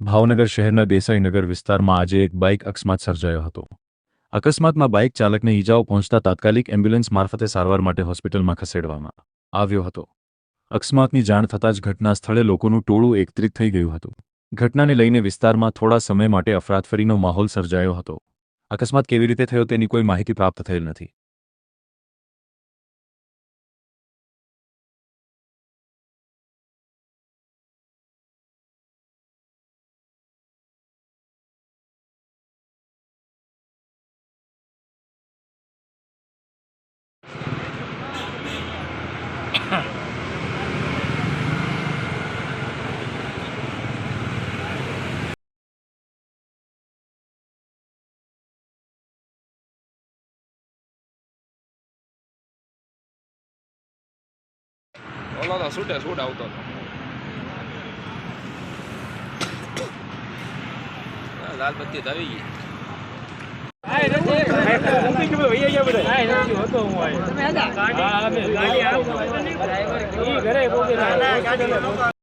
ભાવનગર શહેરના દેસાઈનગર વિસ્તારમાં આજે એક બાઇક અકસ્માત સર્જાયો હતો. અકસ્માતમાં બાઇક ચાલકને ઈજાઓ પહોંચતા તાત્કાલિક એમ્બ્યુલન્સ મારફતે સારવાર માટે હોસ્પિટલમાં ખસેડવામાં આવ્યો હતો. અકસ્માતની જાણ થતાં જ ઘટના સ્થળે લોકોનું ટોળું એકત્રિત થઈ ગયું હતું. ઘટનાને લઈને વિસ્તારમાં થોડા સમય માટે અફરાતફરીનો માહોલ સર્જાયો હતો. અકસ્માત કેવી રીતે થયો તેની કોઈ માહિતી પ્રાપ્ત થયેલ નથી. ઓલો તો છૂટે છૂટ આવતો હતો હા, લાલ બત્તી આવી ગઈ. ઘરે